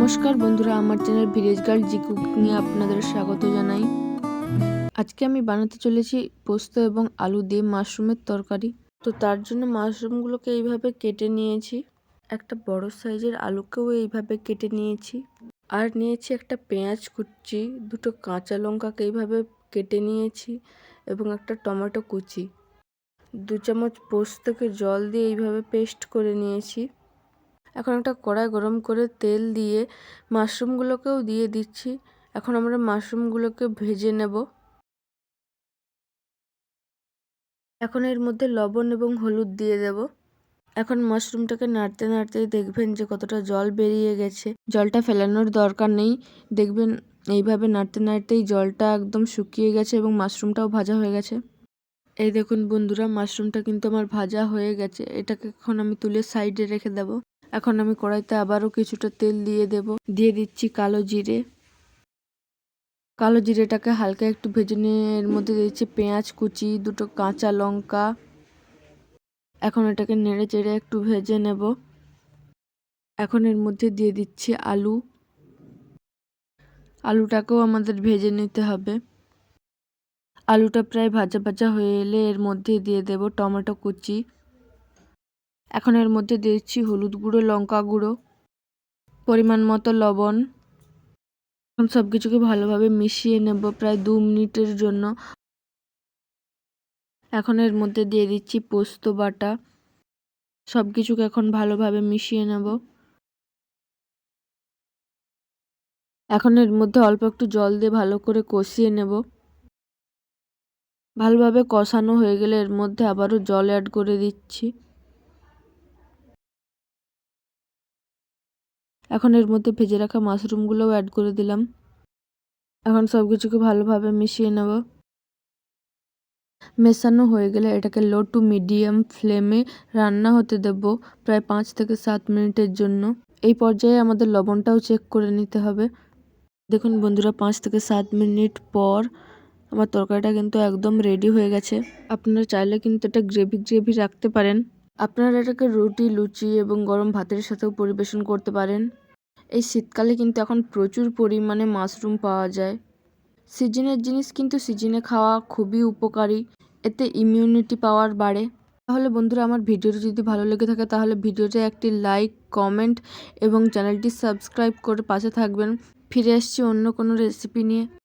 নমস্কার বন্ধুরা, আমার চ্যানেল ভিলেজ গার্ল জি কুকিংয়ে আপনাদের স্বাগত জানাই। আজকে আমি বানাতে চলেছি পোস্ত এবং আলু দিয়ে মাশরুমের তরকারি। তো তার জন্য মাশরুমগুলোকে এইভাবে কেটে নিয়েছি। একটা বড় সাইজের আলুকেও এইভাবে কেটে নিয়েছি। আর নিয়েছি একটা পেঁয়াজ কুচি, দুটো কাঁচা লঙ্কাকে এইভাবে কেটে নিয়েছি এবং একটা টমেটো কুচি। দু চামচ পোস্তকে জল দিয়ে এইভাবে পেস্ট করে নিয়েছি। এখন একটা কড়াই গরম করে তেল দিয়ে মাশরুমগুলোকেও দিয়ে দিচ্ছি। এখন আমরা মাশরুমগুলোকে ভেজে নেব। এখন এর মধ্যে লবণ এবং হলুদ দিয়ে দেব। এখন মাশরুমটাকে নাড়তে নাড়তে দেখবেন যে কতটা জল বেরিয়ে গেছে। জলটা ফেলানোর দরকার নেই। দেখবেন এইভাবে নাড়তে নাড়তেই জলটা একদম শুকিয়ে গেছে এবং মাশরুমটাও ভাজা হয়ে গেছে। এই দেখুন বন্ধুরা, মাশরুমটা কিন্তু আমার ভাজা হয়ে গেছে। এটাকে এখন আমি তুলে সাইডে রেখে দেব। এখন আমি কড়াইতে আবারও কিছুটা তেল দিয়ে দেব। দিয়ে দিচ্ছি কালো জিরে। কালো জিরেটাকে হালকা একটু ভেজে নিয়ে এর মধ্যে দিচ্ছি পেঁয়াজ কুচি, দুটো কাঁচা লঙ্কা। এখন এটাকে নেড়ে চেড়ে একটু ভেজে নেব। এখন এর মধ্যে দিয়ে দিচ্ছি আলু। আলুটাকেও আমাদের ভেজে নিতে হবে। আলুটা প্রায় ভাজা ভাজা হয়ে এলে এর মধ্যে দিয়ে দেব টমেটো কুচি। এখন এর মধ্যে দিচ্ছি হলুদ গুঁড়ো, লঙ্কা গুঁড়ো, পরিমাণ মতো লবণ। এখন সব কিছুকে ভালোভাবে মিশিয়ে নেব প্রায় দু মিনিটের জন্য। এখন এর মধ্যে দিয়ে দিচ্ছি পোস্ত বাটা। সব কিছুকে এখন ভালোভাবে মিশিয়ে নেব। এখন এর মধ্যে অল্প একটু জল দিয়ে ভালো করে কষিয়ে নেব। ভালোভাবে কষানো হয়ে গেলে এর মধ্যে আবারও জল অ্যাড করে দিচ্ছি। এখন এর মধ্যে ভেজে রাখা মাশরুমগুলোও অ্যাড করে দিলাম। এখন সব কিছুকে ভালোভাবে মিশিয়ে নেব। মেশানো হয়ে গেলে এটাকে লো টু মিডিয়াম ফ্লেমে রান্না হতে দেব প্রায় পাঁচ থেকে সাত মিনিটের জন্য। এই পর্যায়ে আমাদের লবণটাও চেক করে নিতে হবে। দেখুন বন্ধুরা, পাঁচ থেকে সাত মিনিট পর আমার তরকারিটা কিন্তু একদম রেডি হয়ে গেছে। আপনারা চাইলে কিন্তু এটা গ্রেভি গ্রেভি রাখতে পারেন। আপনারা এটাকে রুটি, লুচি এবং গরম ভাতের সাথেও পরিবেশন করতে পারেন। এই শীতকালে কিন্তু এখন প্রচুর পরিমাণে মাশরুম পাওয়া যায়। সিজনের জিনিস কিন্তু সিজনে খাওয়া খুবই উপকারী, এতে ইমিউনিটি পাওয়ার বাড়ে। তাহলে বন্ধুরা, আমার ভিডিওটি যদি ভালো লেগে থাকে, তাহলে ভিডিওতে একটি লাইক কমেন্ট এবং চ্যানেলটি সাবস্ক্রাইব করে পাশে থাকবেন। ফিরে আসছি অন্য কোনো রেসিপি নিয়ে।